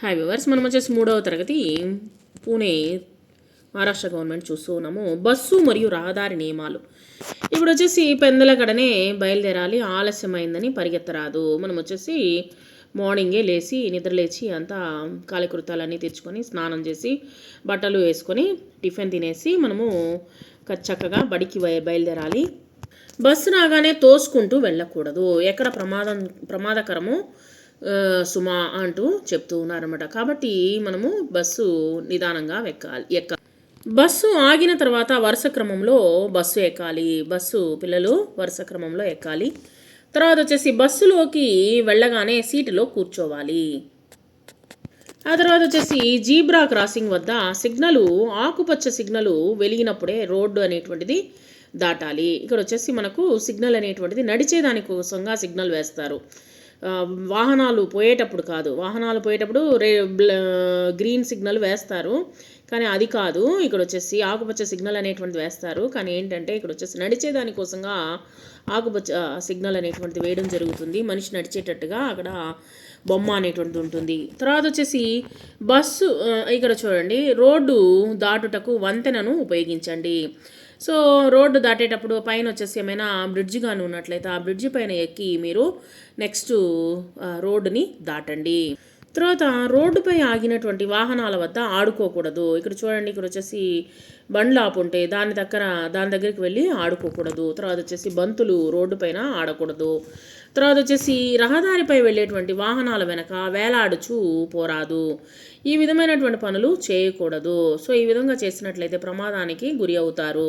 Hi viewers మనం వచ్చేసి మూడవ తరగతి. పూణే మహారాష్ట్ర గవర్నమెంట్ చూస్తూ ఉన్నాము. బస్సు మరియు రహదారి నియమాలు. ఇప్పుడు వచ్చేసి పెందలకడనే బయలుదేరాలి. ఆలస్యమైందని పరిగెత్తరాదు. మనం వచ్చేసి మార్నింగే లేచి నిద్రలేచి అంతా కాలకృతాలన్నీ తెచ్చుకొని స్నానం చేసి బట్టలు వేసుకొని టిఫిన్ తినేసి మనము చక్కగా బడికి బయలుదేరాలి. బస్సు రాగానే తోసుకుంటూ వెళ్ళకూడదు. ఎక్కడ ప్రమాదం ప్రమాదకరము సుమా అంటూ చెప్తూ ఉన్నారన్నమాట. కాబట్టి మనము బస్సు నిదానంగా ఎక్కాలి ఎక్క. బస్సు ఆగిన తర్వాత వరుస క్రమంలో బస్సు ఎక్కాలి. బస్సు పిల్లలు వరుస క్రమంలో ఎక్కాలి. తర్వాత వచ్చేసి బస్సులోకి వెళ్ళగానే సీటులో కూర్చోవాలి. ఆ తర్వాత వచ్చేసి జీబ్రా క్రాసింగ్ వద్ద సిగ్నలు ఆకుపచ్చ సిగ్నలు వెలిగినప్పుడే రోడ్డు అనేటువంటిది దాటాలి. ఇక్కడ వచ్చేసి మనకు సిగ్నల్ అనేటువంటిది నడిచేదాని కోసంగా సిగ్నల్ వేస్తారు. వాహనాలు పోయేటప్పుడు కాదు. వాహనాలు పోయేటప్పుడు రే గ్రీన్ సిగ్నల్ వేస్తారు. కానీ అది కాదు. ఇక్కడ వచ్చేసి ఆకుపచ్చ సిగ్నల్ అనేటువంటిది వేస్తారు. కానీ ఏంటంటే ఇక్కడ వచ్చేసి నడిచేదానికోసంగా ఆకుపచ్చ సిగ్నల్ అనేటువంటిది వేయడం జరుగుతుంది. మనిషి నడిచేటట్టుగా అక్కడ బొమ్మ అనేటువంటిది ఉంటుంది. తర్వాత వచ్చేసి బస్సు ఇక్కడ చూడండి. రోడ్డు దాటుటకు వంతెనను ఉపయోగించండి. సో రోడ్డు దాటేటప్పుడు పైన వచ్చేసి ఏమైనా బ్రిడ్జ్ కానీ ఉన్నట్లయితే ఆ బ్రిడ్జ్ పైన ఎక్కి మీరు నెక్స్ట్ రోడ్డుని దాటండి. తర్వాత రోడ్డుపై ఆగినటువంటి వాహనాల వద్ద ఆడుకోకూడదు. ఇక్కడ చూడండి ఇక్కడ వచ్చేసి బండ్లు ఆపుంటే దాని దగ్గర దాని దగ్గరికి వెళ్ళి ఆడుకోకూడదు. తర్వాత వచ్చేసి బంతులు రోడ్డు పైన ఆడకూడదు. తర్వాత వచ్చేసి రహదారిపై వెళ్ళేటువంటి వాహనాల వెనక వేలాడుచు పోరాదు. ఈ విధమైనటువంటి పనులు చేయకూడదు. సో ఈ విధంగా చేసినట్లయితే ప్రమాదానికి గురి అవుతారు.